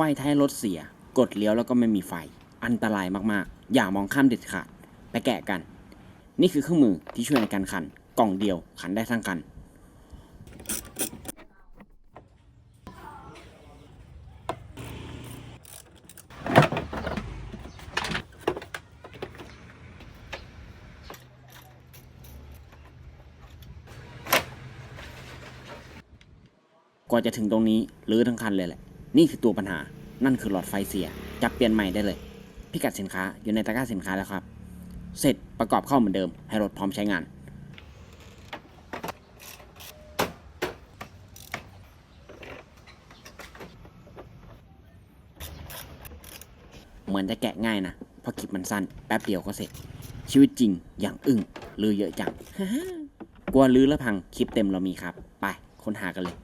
ไฟท้ายรถเสีย กดเลี้ยวแล้วก็ไม่มีไฟ อันตรายมากๆ อย่ามองข้ามเด็ดขาด ไปแกะกัน นี่คือเครื่องมือที่ช่วยในการขัน กล่องเดียวขันได้ทั้งคันกว่าจะถึงตรงนี้รื้อทั้งคันเลยแหละ นี่คือตัวปัญหา นั่นคือหลอดไฟเสีย จับเปลี่ยนใหม่ได้เลย พิกัดสินค้าอยู่ในตะกร้าสินค้าแล้วครับ เสร็จประกอบเข้าเหมือนเดิม ให้รถพร้อมใช้งาน เหมือนจะแกะง่ายนะ เพราะคลิปมันสั้น แป๊บเดียวก็เสร็จ ชีวิตจริงอย่างอึ้งลือเยอะจังกลัวลือแล้วพังคลิปเต็มเรามีครับ ไปค้นหากันเลย